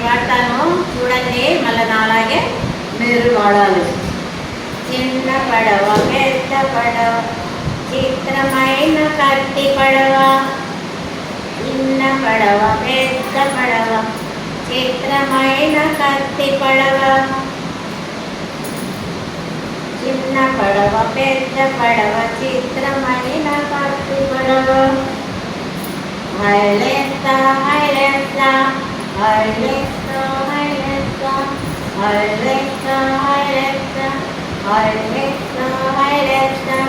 వాడతాను. చూడండి మళ్ళీ నాలాగే మీరు వాడాలి. చిన్న పడవ పెద్ద పడవ చిత్రమైన కత్తి పడవ. చిన్న పడవ పెద్ద పడవ చిత్రమైన కత్తి పడవ. చిన్న పడవ పెద్ద పడవ చిత్రమైన కత్తి పడవ. హైలెత్త హైలెత్త Hare Krishna, Hare Krishna, Hare Krishna, Hare Krishna, Hare Krishna,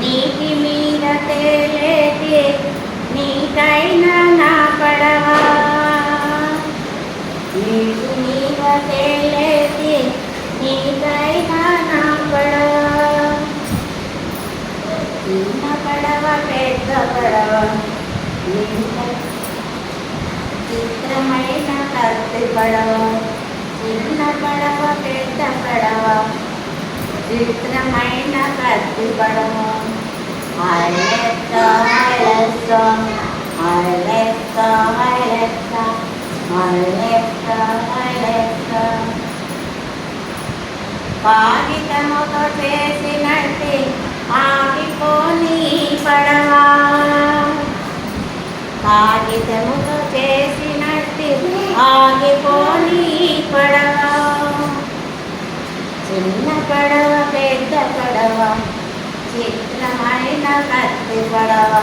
నీతి మీద తేలేతే నీకైనా నా పడవా నీతి మీద తేలేతే నీకైనా నా పడవా చిన్న పడవ పెద్ద పడవ నిన్న చిత్రమైన కత్తి పడవ చిన్న పడవ పెద్ద పడవ చిత్రమైన కత్తి పడవ హైలెత్త హైలెత్త హైలెత్త హైలెత్త హైలెత్త హైలెత్త కాగితముతో చేసినట్టి ఆగిపోని పడవా. కాగితము ఆగిపోని పడవ. చిన్న పడవ పెద్ద పడవ చిత్రమైన కత్తి పడవ.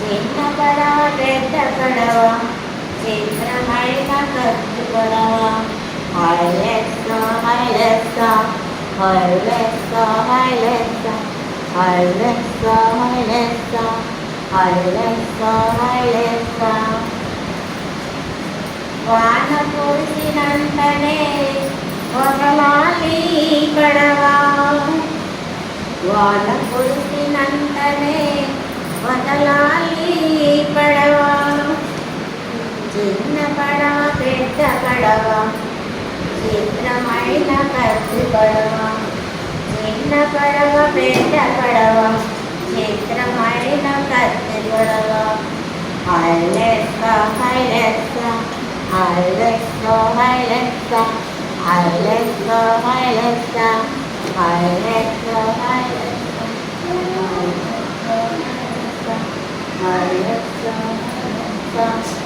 చిన్న పడవ పెద్ద పడవ చిత్రమైన కత్తి పడవ. హైలెస్తా హైలెస్తా హైలెస్తా హైలెస్తా హైలెస్తా హైలెస్తా హైలెస్తా హైలెస్తా వాన కురిసినంతనే ఒకలాలి పడవా వాన కురిసినంతనే వదలాలి పడవా చిన్న పడవ పెద్ద పడవ. చిత్రమైన కత్తి పడవ. చిన్న పడవ పెద్ద పడవ. చిత్రమైన కత్తి పడవ. హైలెక్క Alexa, Alexa, Alexa, Alexa, Alexa, Alexa, Alexa,